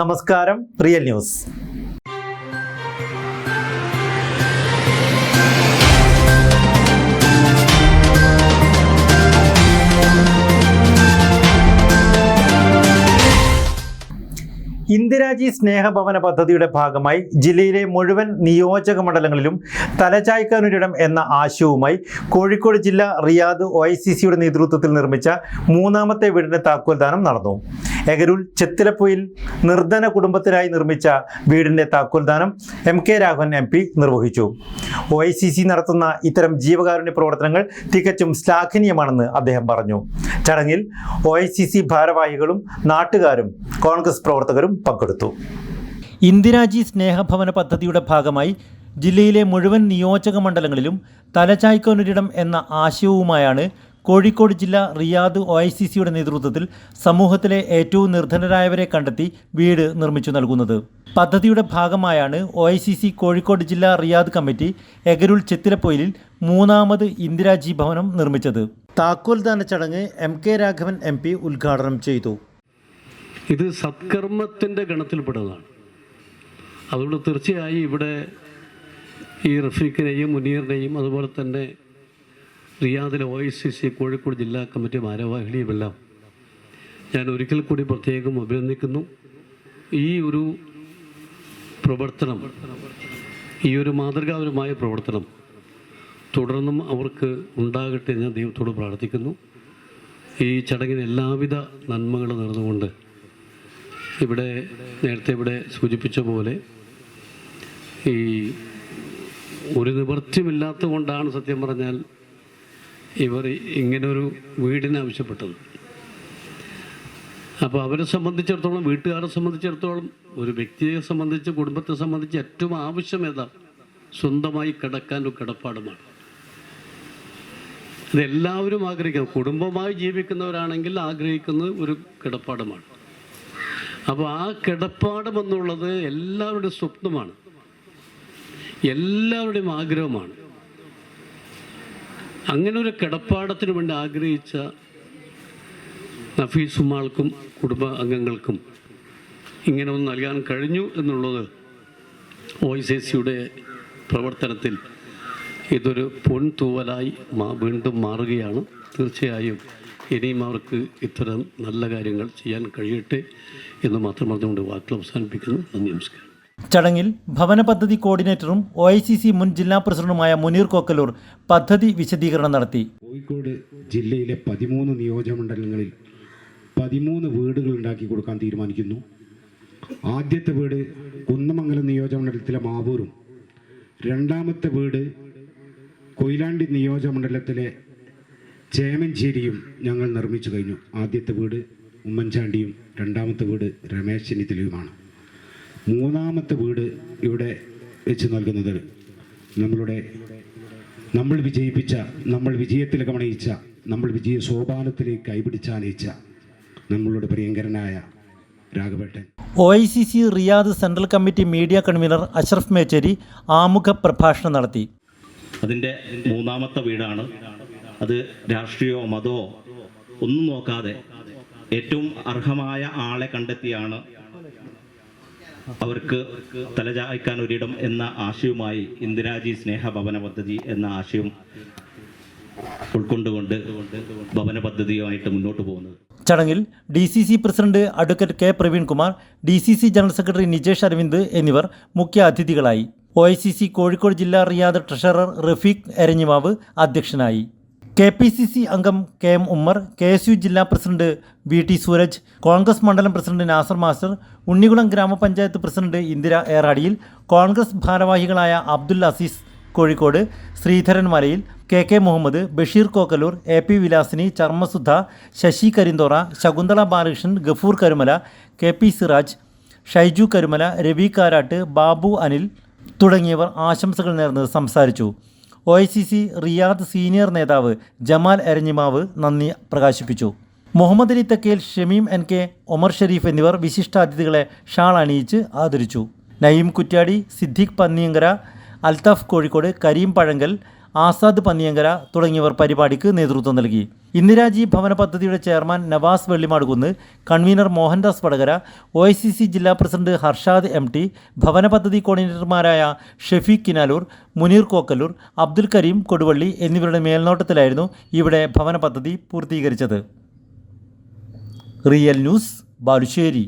നമസ്കാരം real news. Indiraji സ്നേഹഭവന പദ്ധതിയുടെ ഭാഗമായി ജില്ലയിലെ മുഴുവൻ നിയോജക മണ്ഡലങ്ങളിലും തലചായ്ക്കാനൊരിടം എന്ന ആശയവുമായി കോഴിക്കോട് ജില്ല റിയാദ് ഒ നേതൃത്വത്തിൽ നിർമ്മിച്ച മൂന്നാമത്തെ വീടിന്റെ താക്കോൽദാനം നടന്നു. എഗരൂൽ ചെത്തിലപ്പൊയിൽ നിർധന കുടുംബത്തിനായി നിർമ്മിച്ച വീടിന്റെ താക്കോൽദാനം M K Raghavan M P നിർവഹിച്ചു. ഒ ഐ സി സി നടത്തുന്ന ഇത്തരം ജീവകാരുണ്യ പ്രവർത്തനങ്ങൾ തികച്ചും ശ്ലാഘനീയമാണെന്ന് അദ്ദേഹം പറഞ്ഞു. ചടങ്ങിൽ ഒ ഐ സി സി ഭാരവാഹികളും നാട്ടുകാരും കോൺഗ്രസ് പ്രവർത്തകരും പങ്കെടുത്തു. ഇന്ദിരാജി സ്നേഹഭവന പദ്ധതിയുടെ ഭാഗമായി ജില്ലയിലെ മുഴുവൻ നിയോജക മണ്ഡലങ്ങളിലും തലചായ്ക്കൊരിടം എന്ന ആശയവുമായാണ് കോഴിക്കോട് ജില്ല റിയാദ് ഒ ഐ സി സിയുടെ നേതൃത്വത്തിൽ സമൂഹത്തിലെ ഏറ്റവും നിർധനരായവരെ കണ്ടെത്തി വീട് നിർമ്മിച്ചു നൽകുന്നത്. പദ്ധതിയുടെ ഭാഗമായാണ് O I C C Kozhikode ജില്ലാ റിയാദ് കമ്മിറ്റി എഗരുൾ ചെത്തിലപ്പൊയിലിൽ മൂന്നാമത് ഇന്ദിരാജി ഭവനം നിർമ്മിച്ചത്. താക്കോൽദാന ചടങ്ങ് M K Raghavan M P ഉദ്ഘാടനം ചെയ്തു. ഇത് സത്കർമ്മത്തിന്റെ ഗണത്തിൽപ്പെടുന്നതാണ്. അതുകൊണ്ട് തീർച്ചയായും ഇവിടെ ഈ റഫീഖിനെയും മുനീറിനെയും അതുപോലെ തന്നെ റിയാദിലെ O I C C Kozhikode ജില്ലാ കമ്മിറ്റി ഭാരവാഹികളെയുമെല്ലാം ഞാൻ ഒരിക്കൽ കൂടി പ്രത്യേകം അഭിനന്ദിക്കുന്നു. ഈ ഒരു പ്രവർത്തനം ഈ ഒരു മാതൃകാപരമായ പ്രവർത്തനം തുടർന്നും അവർക്ക് ഉണ്ടാകട്ടെ ഞാൻ ദൈവത്തോട് പ്രാർത്ഥിക്കുന്നു. ഈ ചടങ്ങിന് എല്ലാവിധ നന്മകളും നേർന്നുകൊണ്ട് ഇവിടെ നേരത്തെ ഇവിടെ സൂചിപ്പിച്ച പോലെ ഈ ഒരു നിവൃത്തിയുമില്ലാത്ത കൊണ്ടാണ് സത്യം പറഞ്ഞാൽ ഇവർ ഇങ്ങനൊരു വീടിന് ആവശ്യപ്പെട്ടത്. അപ്പോൾ അവരെ സംബന്ധിച്ചിടത്തോളം വീട്ടുകാരെ സംബന്ധിച്ചിടത്തോളം ഒരു വ്യക്തിയെ സംബന്ധിച്ച് കുടുംബത്തെ സംബന്ധിച്ച് ഏറ്റവും ആവശ്യം ഏതാ? സ്വന്തമായി കിടക്കാൻ ഒരു കിടപ്പാടുമാണ്. അതെല്ലാവരും ആഗ്രഹിക്കുന്നു. കുടുംബമായി ജീവിക്കുന്നവരാണെങ്കിൽ ആഗ്രഹിക്കുന്നത് ഒരു കിടപ്പാടമാണ്. അപ്പോൾ ആ കിടപ്പാടം എന്നുള്ളത് എല്ലാവരുടെയും സ്വപ്നമാണ്. എല്ലാവരുടെയും ആഗ്രഹമാണ്. അങ്ങനെ ഒരു കിടപ്പാടത്തിന് വേണ്ടി ആഗ്രഹിച്ച നഫീസുമാൾക്കും കുടുംബ അംഗങ്ങൾക്കും ഇങ്ങനെ ഒന്ന് നൽകാൻ കഴിഞ്ഞു എന്നുള്ളത് ഒ സി സിയുടെ പ്രവർത്തനത്തിൽ ഇതൊരു പൊൻതൂവലായി വീണ്ടും മാറുകയാണ്. തീർച്ചയായും ഇനിയും അവർക്ക് ഇത്തരം നല്ല കാര്യങ്ങൾ ചെയ്യാൻ കഴിയട്ടെ എന്ന് മാത്രം പറഞ്ഞുകൊണ്ട് വാക്കുകൾ അവസാനിപ്പിക്കുന്നു. നന്ദി നമസ്കാരം. ചടങ്ങിൽ ഭവന പദ്ധതി കോർഡിനേറ്ററും ഒ ഐ സി സി മുൻ ജില്ലാ പ്രസിഡന്റുമായ മുനീർ കോക്കലൂർ പദ്ധതി വിശദീകരണം നടത്തി. കോഴിക്കോട് ജില്ലയിലെ പതിമൂന്ന് നിയോജകമണ്ഡലങ്ങളിൽ പതിമൂന്ന് വീടുകൾ ഉണ്ടാക്കി കൊടുക്കാൻ തീരുമാനിക്കുന്നു. ആദ്യത്തെ വീട് കുന്നമംഗലം നിയോജകമണ്ഡലത്തിലെ മാവൂരും. രണ്ടാമത്തെ വീട് കൊയിലാണ്ടി നിയോജകമണ്ഡലത്തിലെ ചേമഞ്ചേരിയും ഞങ്ങൾ നിർമ്മിച്ചു കഴിഞ്ഞു. ആദ്യത്തെ വീട് ഉമ്മൻചാണ്ടിയും രണ്ടാമത്തെ വീട് രമേശ് ചെന്നിത്തലയുമാണ് മൂന്നാമത്തെ വീട് ഇവിടെ വെച്ച് നൽകുന്നത് നമ്മളുടെ നമ്മൾ വിജയിപ്പിച്ച നമ്മൾ വിജയത്തിൽ ഗമണിയിച്ച നമ്മൾ വിജയ സോപാനത്തിലേക്ക് കൈപിടിച്ചാനയിച്ച നമ്മളുടെ പ്രിയങ്കരനായ രാഘവേട്ടൻ. O I C C Riyadh central committee media convener Ashraf Mecheri ആമുഖ പ്രഭാഷണം നടത്തി. അതിന്റെ മൂന്നാമത്തെ വീടാണ് അത് രാഷ്ട്രീയമോ മതമോ ഒന്നും നോക്കാതെ ഏറ്റവും അർഹമായ ആളെ കണ്ടെത്തിയാണ് അവർക്ക് തലചായ്ക്കാൻ ഒരിടം എന്ന ആശയവുമായി ഇന്ദിരാജി സ്നേഹ ഭവന പദ്ധതി എന്ന ആശയം ഉൾക്കൊണ്ടുകൊണ്ട് ഭവന പദ്ധതിയുമായിട്ട് മുന്നോട്ട് പോകുന്നത്. ചടങ്ങിൽ D C C president advocate K Praveenkumar D C C general secretary Nijesh Aravind എന്നിവർ മുഖ്യ അതിഥികളായി. O I C C Kozhikode ജില്ലാ റിയാദ് ട്രഷറർ റഫീഖ് എരഞ്ഞിമാവ് അധ്യക്ഷനായി. കെ പി സി സി അംഗം K M Ummer K S U ജില്ലാ president V T Sooraj Congress മണ്ഡലം president Nasar master Unnikulam ഗ്രാമപഞ്ചായത്ത് president Indira ഏറാടിയിൽ Congress ഭാരവാഹികളായ Abdul Azeez Kozhikode Sreedharan Malayil K K Muhammad Basheer Kokkalur A P Vilasini Charmasudha Sasi Karinthora Shakuntala Balakrishnan Gafoor Karumala K P Siraj Shaiju Karumala Ravi Karat Babu Anil തുടങ്ങിയവർ ആശംസകൾ നേർന്ന് സംസാരിച്ചു. O I C C Riyadh senior നേതാവ് ജമാൽ എരഞ്ഞിമാവ് നന്ദി പ്രകാശിപ്പിച്ചു. Muhammad Ali Thakkel Shameem N K Omar Sharif എന്നിവർ വിശിഷ്ടാതിഥികളെ shawl അണിയിച്ച് ആദരിച്ചു. നയീം കുറ്റ്യാടി സിദ്ദീഖ് പന്നിയങ്കര അൽതാഫ് കോഴിക്കോട് കരീം പഴങ്കൽ ആസാദ് പന്നിയങ്കര തുടങ്ങിയവർ പരിപാടിക്ക് നേതൃത്വം നൽകി. ഇന്ദിരാജി ഭവന പദ്ധതിയുടെ chairman Navas Vellimadukunnu convener Mohandas Vadakara O I C C ജില്ലാ പ്രസിഡന്റ് ഹർഷാദ് എം ടി ഭവന പദ്ധതി കോർഡിനേറ്റർമാരായ ഷെഫീഖ് കിനാലൂർ മുനീർ കോക്കലൂർ അബ്ദുൽ കരീം കൊടുവള്ളി എന്നിവരുടെ മേൽനോട്ടത്തിലായിരുന്നു ഇവിടെ ഭവന പദ്ധതി പൂർത്തീകരിച്ചത്. Real news Balussery.